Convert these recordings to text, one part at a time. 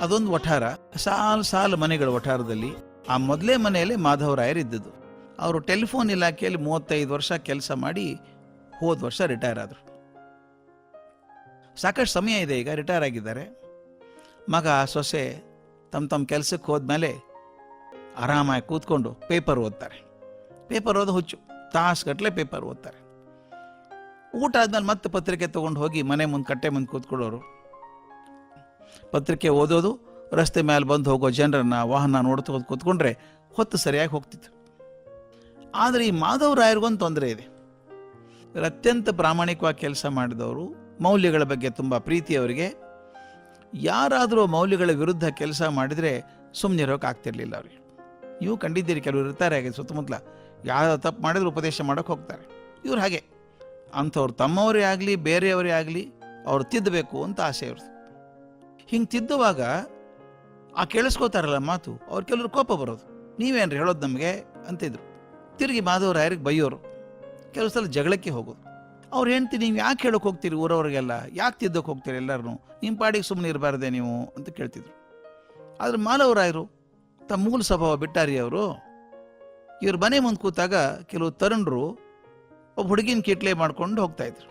ಅದೊಂದು ವಠಾರ. ಸಾಲು ಸಾಲು ಮನೆಗಳು ವಠಾರದಲ್ಲಿ. ಆ ಮೊದಲೇ ಮನೆಯಲ್ಲಿ ಮಾಧವರಾಯರು ಇದ್ದದ್ದು. ಅವರು ಟೆಲಿಫೋನ್ ಇಲಾಖೆಯಲ್ಲಿ ಮೂವತ್ತೈದು ವರ್ಷ ಕೆಲಸ ಮಾಡಿ ಹೋದ ವರ್ಷ ರಿಟೈರ್ ಆದರು. ಸಾಕಷ್ಟು ಸಮಯ ಇದೆ ಈಗ ರಿಟೈರ್ ಆಗಿದ್ದಾರೆ. ಮಗ ಸೊಸೆ ತಮ್ಮ ತಮ್ಮ ಕೆಲಸಕ್ಕೆ ಹೋದ್ಮೇಲೆ ಆರಾಮಾಗಿ ಕೂತ್ಕೊಂಡು ಪೇಪರ್ ಓದ್ತಾರೆ. ಪೇಪರ್ ಓದೋ ಹುಚ್ಚು. ತಾಸುಗಟ್ಟಲೆ ಪೇಪರ್ ಓದ್ತಾರೆ. ಊಟ ಆದ್ಮೇಲೆ ಮತ್ತೆ ಪತ್ರಿಕೆ ತೊಗೊಂಡು ಹೋಗಿ ಮನೆ ಮುಂದೆ ಕಟ್ಟೆ ಮುಂದೆ ಕೂತ್ಕೊಳ್ಳೋರು. ಪತ್ರಿಕೆ ಓದೋದು, ರಸ್ತೆ ಮೇಲೆ ಬಂದು ಹೋಗೋ ಜನರನ್ನು ವಾಹನ ನೋಡ್ತಾ ಕೂತ್ಕೊಂಡ್ರೆ ಹೊತ್ತು ಸರಿಯಾಗಿ ಹೋಗ್ತಿತ್ತು. ಆದರೆ ಈ ಮಾಧವರಾಯರಿಗೊಂದು ತೊಂದರೆ ಇದೆ. ಅತ್ಯಂತ ಪ್ರಾಮಾಣಿಕವಾಗಿ ಕೆಲಸ ಮಾಡಿದವರು, ಮೌಲ್ಯಗಳ ಬಗ್ಗೆ ತುಂಬ ಪ್ರೀತಿಯವರಿಗೆ ಯಾರಾದರೂ ಮೌಲ್ಯಗಳ ವಿರುದ್ಧ ಕೆಲಸ ಮಾಡಿದರೆ ಸುಮ್ಮನೆ ಇರೋಕೆ ಆಗ್ತಿರ್ಲಿಲ್ಲ ಅವ್ರಿಗೆ. ನೀವು ಕಂಡಿದ್ದೀರಿ ಕೆಲವರು ಇರ್ತಾರೆ ಹಾಗೆ ಸುತ್ತಮುತ್ತಲ ಯಾರು ತಪ್ಪು ಮಾಡಿದ್ರು ಉಪದೇಶ ಮಾಡೋಕೆ ಹೋಗ್ತಾರೆ. ಇವ್ರು ಹಾಗೆ. ಅಂಥವ್ರು ತಮ್ಮವರೇ ಆಗಲಿ, ಬೇರೆಯವರೇ ಆಗಲಿ, ಅವ್ರು ತಿದ್ದಬೇಕು ಅಂತ ಆಸೆ ಇವ್ರದ್ದು. ಹಿಂಗೆ ತಿದ್ದುವಾಗ ಆ ಕೇಳಿಸ್ಕೋತಾರಲ್ಲ ಮಾತು, ಅವ್ರು ಕೆಲವರು ಕೋಪ ಬರೋದು. ನೀವೇನ್ರಿ ಹೇಳೋದು ನಮಗೆ ಅಂತಿದ್ರು. ತಿರುಗಿ ಮಾಧವರಾಯರಿಗೆ ಬೈಯೋರು. ಕೆಲವು ಸಲ ಜಗಳಕ್ಕೆ ಹೋಗೋದು. ಅವ್ರು ಹೆಂಡ್ತಿ ನೀವು ಯಾಕೆ ಹೇಳೋಕೆ ಹೋಗ್ತೀರಿ ಊರವ್ರಿಗೆಲ್ಲ? ಯಾಕೆ ತಿದ್ದಕ್ಕೆ ಹೋಗ್ತೀರಿ ಎಲ್ಲರೂ ನಿಮ್ಮ ಪಾಡಿಗೆ ಸುಮ್ಮನೆ ಇರಬಾರ್ದೆ ನೀವು ಅಂತ ಕೇಳ್ತಿದ್ರು. ಆದ್ರೆ ಮಾಲವರಾಯರು ತಮ್ಮ ಮೂಲ ಸ್ವಭಾವ ಬಿಟ್ಟಾರಿ ಅವರು. ಇವ್ರ ಮನೆ ಮುಂದೆ ಕೂತಾಗ ಕೆಲವು ತರುಣರು ಒಬ್ಬ ಹುಡುಗಿನ ಕಿಟ್ಲೆ ಮಾಡ್ಕೊಂಡು ಹೋಗ್ತಾಯಿದ್ರು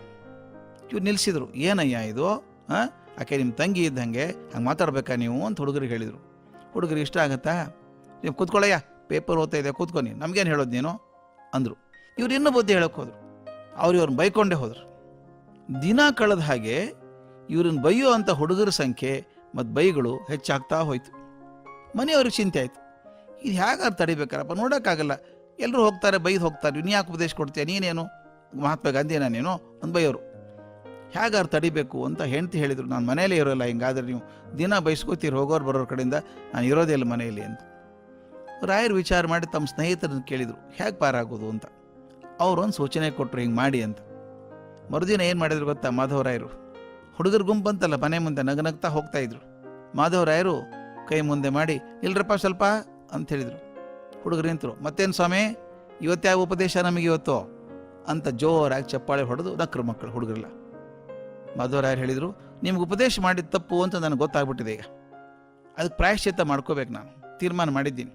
ಇವ್ರು ನಿಲ್ಸಿದ್ರು, ಏನಯ್ಯ ಇದು? ಹಾಂ? ಆಕೆ ನಿಮ್ಮ ತಂಗಿ ಇದ್ದಂಗೆ ಹಂಗೆ ಮಾತಾಡ್ಬೇಕಾ ನೀವು ಅಂತ ಹುಡುಗರಿಗೆ ಹೇಳಿದರು. ಹುಡುಗರಿಗೆ ಇಷ್ಟ ಆಗತ್ತಾ? ನೀವು ಕೂತ್ಕೊಳ್ಳಯ್ಯ ಪೇಪರ್ ಓದ್ತಾ ಇದೆ ಕೂತ್ಕೊ ನೀನು. ನಮಗೇನು ಹೇಳೋದು ನೀನು? ಅಂದರು. ಇವ್ರು ಇನ್ನೂ ಬುದ್ಧಿ ಹೇಳೋಕೆ ಹೋದರು. ಅವ್ರು ಇವ್ರನ್ನ ಬೈಕೊಂಡೇ ಹೋದರು. ದಿನ ಕಳೆದ ಹಾಗೆ ಇವ್ರನ್ನ ಬೈಯೋ ಅಂಥ ಹುಡುಗರ ಸಂಖ್ಯೆ ಮತ್ತು ಬೈಗಳು ಹೆಚ್ಚಾಗ್ತಾ ಹೋಯ್ತು. ಮನೆಯವ್ರಿಗೆ ಚಿಂತೆ ಆಯಿತು. ಇದು ಹೇಗಾರು ತಡಿಬೇಕಾರಪ್ಪ? ನೋಡೋಕ್ಕಾಗಲ್ಲ. ಎಲ್ಲರೂ ಹೋಗ್ತಾರೆ, ಬೈದು ಹೋಗ್ತಾರೆ. ಇನ್ನು ಯಾಕೆ ಉಪದೇಶ ಕೊಡ್ತೀಯ? ನೀನೇನು? ಮಹಾತ್ಮ ಗಾಂಧಿನ ನೀನು? ಒಂದು ಬೈಯೋರು. ಹೇಗಾರು ತಡಿಬೇಕು ಅಂತ ಹೆಂಡ್ತಿ ಹೇಳಿದರು. ನಾನು ಮನೇಲಿ ಇರೋಲ್ಲ, ಹಿಂಗಾದ್ರೆ ನೀವು ದಿನ ಬಯಸ್ಕೋತೀರಿ ಹೋಗೋರು ಬರೋರ ಕಡೆಯಿಂದ ನಾನು ಇರೋದೇ ಇಲ್ಲ ಮನೆಯಲ್ಲಿ ಅಂತ. ರಾಯರು ವಿಚಾರ ಮಾಡಿ ತಮ್ಮ ಸ್ನೇಹಿತರನ್ನು ಕೇಳಿದರು, ಹೇಗೆ ಪಾರಾಗೋದು ಅಂತ. ಅವರೊಂದು ಸೂಚನೆ ಕೊಟ್ಟರು ಹಿಂಗೆ ಮಾಡಿ ಅಂತ. ಮರುದಿನ ಏನು ಮಾಡಿದ್ರು ಗೊತ್ತಾ ಮಾಧವರಾಯರು ಹುಡುಗರ ಗುಂಪಂತಲ್ಲ, ಮನೆ ಮುಂದೆ ನಗನಗ್ತಾ ಹೋಗ್ತಾ ಇದ್ರು. ಮಾಧವರಾಯರು ಕೈ ಮುಂದೆ ಮಾಡಿ ಇಲ್ಲರಪ್ಪ ಸ್ವಲ್ಪ ಅಂತ ಹೇಳಿದರು. ಹುಡುಗರು ನಿಂತರು, ಮತ್ತೇನು ಸ್ವಾಮಿ ಇವತ್ತ್ಯಾವ ಉಪದೇಶ ನಮಗೆ ಇವತ್ತು ಅಂತ ಜೋರಾಗಿ ಚಪ್ಪಾಳೆ ಹೊಡೆದು ನಕ್ರು ಮಕ್ಕಳು ಹುಡುಗರೆಲ್ಲ. ಮಾಧವರಾಯರು ಹೇಳಿದರು, ನಿಮ್ಗೆ ಉಪದೇಶ ಮಾಡಿದ ತಪ್ಪು ಅಂತ ನನಗೆ ಗೊತ್ತಾಗ್ಬಿಟ್ಟಿದೆ ಈಗ. ಅದಕ್ಕೆ ಪ್ರಾಯಶ್ಚಿತ್ತ ಮಾಡ್ಕೋಬೇಕು ನಾನು. ತೀರ್ಮಾನ ಮಾಡಿದ್ದೀನಿ.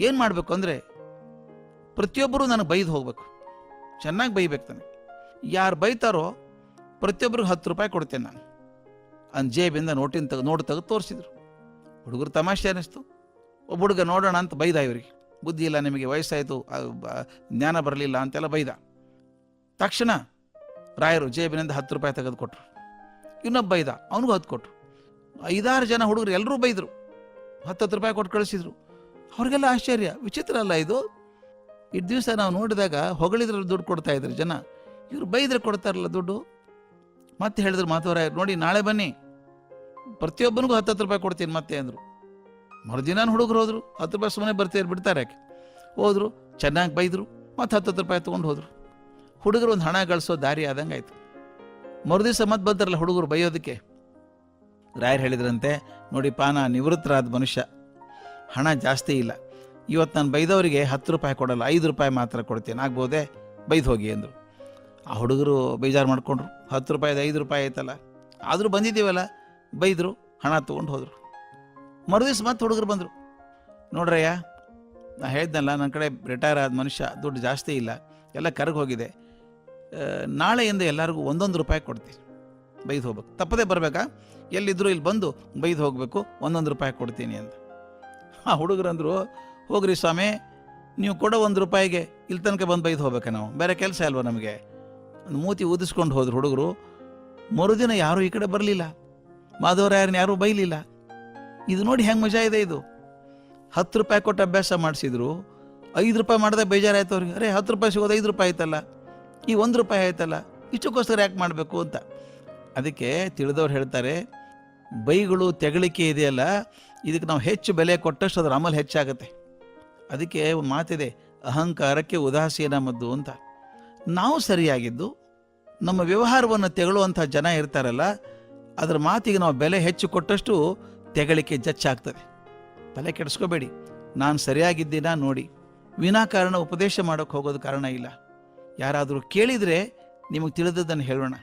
ಏನು ಮಾಡಬೇಕು ಅಂದರೆ, ಪ್ರತಿಯೊಬ್ಬರೂ ನನಗೆ ಬೈದು ಹೋಗ್ಬೇಕು. ಚೆನ್ನಾಗಿ ಬೈಬೇಕು ತಾನೆ. ಯಾರು ಬೈತಾರೋ ಪ್ರತಿಯೊಬ್ಬರಿಗೆ ಹತ್ತು ರೂಪಾಯಿ ಕೊಡ್ತೇನೆ ನಾನು. ಅಂದ್ ಜೇಬಿಂದ ನೋಟಿನ ತೆಗೆದು ನೋಡಿ ತೆಗೆದು ತೋರಿಸಿದ್ರು. ಹುಡುಗರು ತಮಾಷೆ ಅನ್ನಿಸ್ತು. ಒಬ್ಬ ಹುಡುಗ ನೋಡೋಣ ಅಂತ ಬೈದ ಇವರಿಗೆ. ಬುದ್ಧಿ ಇಲ್ಲ ನಿಮಗೆ, ವಯಸ್ಸಾಯಿತು ಜ್ಞಾನ ಬರಲಿಲ್ಲ ಅಂತೆಲ್ಲ ಬೈದ. ತಕ್ಷಣ ರಾಯರು ಜೇಬಿನಿಂದ ಹತ್ತು ರೂಪಾಯಿ ತೆಗೆದುಕೊಟ್ರು. ಇನ್ನೊಬ್ಬ ಬೈದ ಅವನಿಗೂ ಹತ್ತು ಕೊಟ್ರು. ಐದಾರು ಜನ ಹುಡುಗರು ಎಲ್ಲರೂ ಬೈದರು. ಹತ್ತು ರೂಪಾಯಿ ಕೊಟ್ಟು ಕಳಿಸಿದ್ರು. ಅವ್ರಿಗೆಲ್ಲ ಆಶ್ಚರ್ಯ. ವಿಚಿತ್ರ ಅಲ್ಲ ಇದು? ಇಷ್ಟು ದಿವಸ ನಾವು ನೋಡಿದಾಗ ಹೊಗಳಿದ್ರೆ ದುಡ್ಡು ಕೊಡ್ತಾ ಇದ್ರು ಜನ. ಇವರು ಬೈದ್ರೆ ಕೊಡ್ತಾರಲ್ಲ ದುಡ್ಡು? ಮತ್ತೆ ಹೇಳಿದ್ರು ಮಾತವರ ನೋಡಿ, ನಾಳೆ ಬನ್ನಿ. ಪ್ರತಿಯೊಬ್ಬನಿಗೂ ಹತ್ತು ರೂಪಾಯಿ ಕೊಡ್ತೀನಿ ಮತ್ತೆ ಅಂದರು. ಮರುದಿನ ಹುಡುಗರು ಹೋದರು. ಹತ್ತು ರೂಪಾಯಿ ಸುಮ್ಮನೆ ಬರ್ತೀರಿ, ಬಿಡ್ತಾರೆ ಯಾಕೆ? ಹೋದರು, ಚೆನ್ನಾಗಿ ಬೈದರು. ಮತ್ತೆ ಹತ್ತು ರೂಪಾಯಿ ತೊಗೊಂಡು ಹೋದ್ರು. ಹುಡುಗರು ಒಂದು ಹಣ ಗಳಿಸೋ ದಾರಿ ಆದಂಗೆ ಆಯ್ತು ಮರುದಿವಸ ಮತ್ತೆ ಬಂದ್ರಲ್ಲ ಹುಡುಗರು ಬೈಯೋದಕ್ಕೆ? ರಾಯರು ಹೇಳಿದ್ರಂತೆ, ನೋಡಿ ಪಾನ ನಿವೃತ್ತರಾದ ಮನುಷ್ಯ. ಹಣ ಜಾಸ್ತಿ ಇಲ್ಲ. ಇವತ್ತು ನಾನು ಬೈದವರಿಗೆ ಹತ್ತು ರೂಪಾಯಿ ಕೊಡಲ್ಲ, ಐದು ರೂಪಾಯಿ ಮಾತ್ರ ಕೊಡ್ತೀನಿ. ಆಗ್ಬೋದೆ? ಬೈದು ಹೋಗಿ, ಅಂದರು. ಆ ಹುಡುಗರು ಬೇಜಾರು ಮಾಡಿಕೊಂಡ್ರು. ಹತ್ತು ರೂಪಾಯಿದು ಐದು ರೂಪಾಯಿ ಆಯ್ತಲ್ಲ. ಆದರೂ ಬಂದಿದ್ದೀವಲ್ಲ? ಬೈದರು, ಹಣ ತೊಗೊಂಡು ಹೋದರು. ಮರುದಿವ್ಸ ಮತ್ತೆ ಹುಡುಗರು ಬಂದರು. ನೋಡ್ರಯ್ಯ, ನಾ ಹೇಳ್ದಲ್ಲ ನನ್ನ ಕಡೆ ರಿಟೈರ್ ಆದ ಮನುಷ್ಯ, ದುಡ್ಡು ಜಾಸ್ತಿ ಇಲ್ಲ. ಎಲ್ಲ ಕರಗಿ ಹೋಗಿದೆ. ನಾಳೆಯಿಂದ ಎಲ್ಲರಿಗೂ ಒಂದೊಂದು ರೂಪಾಯಿ ಕೊಡ್ತೀನಿ ಬೈದು ಹೋಗ್ಬೇಕು. ತಪ್ಪದೇ ಬರಬೇಕಾ? ಎಲ್ಲಿದ್ದರೂ ಇಲ್ಲಿ ಬಂದು ಬೈದು ಹೋಗಬೇಕು, ಒಂದೊಂದು ರೂಪಾಯಿ ಕೊಡ್ತೀನಿ ಅಂತ. ಆ ಹುಡುಗರಂದರು, ಹೋಗ್ರಿ ಸ್ವಾಮಿ, ನೀವು ಕೊಡೋ ಒಂದು ರೂಪಾಯಿಗೆ ಇಲ್ಲಿ ತನಕ ಬಂದು ಬೈದು ಹೋಗ್ಬೇಕಾ ನಾವು? ಬೇರೆ ಕೆಲಸ ಅಲ್ವಾ ನಮಗೆ? ಒಂದು ಮೂತಿ ಊದಿಸ್ಕೊಂಡು ಹೋದ್ರು ಹುಡುಗರು, ಮರುದಿನ ಯಾರೂ ಈ ಕಡೆ ಬರಲಿಲ್ಲ. ಮಾಧವರಾಯರನ್ನ ಯಾರೂ ಬೈಲಿಲ್ಲ. ಇದು ನೋಡಿ ಹೆಂಗೆ ಮಜಾ ಇದೆ ಇದು. ಹತ್ತು ರೂಪಾಯಿ ಕೊಟ್ಟು ಅಭ್ಯಾಸ ಮಾಡಿಸಿದ್ರು, ಐದು ರೂಪಾಯಿ ಮಾಡಿದೆ ಬೇಜಾರಾಯ್ತು ಅವ್ರಿಗೆ. ಅರೆ, ಹತ್ತು ರೂಪಾಯಿ ಸಿಗೋದು ಐದು ರೂಪಾಯಿ ಆಯ್ತಲ್ಲ. ಈ ಒಂದು ರೂಪಾಯಿ ಆಯ್ತಲ್ಲ, ಇಷ್ಟಕ್ಕೋಸ್ಕರ ಯಾಕೆ ಮಾಡಬೇಕು ಅಂತ. ಅದಕ್ಕೆ ತಿಳಿದವ್ರು ಹೇಳ್ತಾರೆ, ಬೈಗಳು ತೆಗಳಿಕೆ ಇದೆಯಲ್ಲ, ಇದಕ್ಕೆ ನಾವು ಹೆಚ್ಚು ಬೆಲೆ ಕೊಟ್ಟಷ್ಟು ಅದರ ಅಮಲ್ ಹೆಚ್ಚಾಗುತ್ತೆ. ಅದಕ್ಕೆ ಒಂದು ಮಾತಿದೆ, ಅಹಂಕಾರಕ್ಕೆ ಉದಾಸೀನ ಮದ್ದು ಅಂತ. ನಾವು ಸರಿಯಾಗಿದ್ದು, ನಮ್ಮ ವ್ಯವಹಾರವನ್ನು ತೆಗಳುವಂಥ ಜನ ಇರ್ತಾರಲ್ಲ, ಅದರ ಮಾತಿಗೆ ನಾವು ಬೆಲೆ ಹೆಚ್ಚು ಕೊಟ್ಟಷ್ಟು ತೆಗಳಿಕೆ ಜಚ್ಚಾಗ್ತದೆ. ತಲೆ ಕೆಡಿಸ್ಕೋಬೇಡಿ, ನಾನು ಸರಿಯಾಗಿದ್ದೀನಾ ನೋಡಿ. ವಿನಾಕಾರಣ ಉಪದೇಶ ಮಾಡೋಕ್ಕೆ ಹೋಗೋದು ಕಾರಣ ಇಲ್ಲ. ಯಾರಾದರೂ ಕೇಳಿದರೆ ನಿಮಗೆ ತಿಳಿದದ್ದನ್ನು ಹೇಳೋಣ.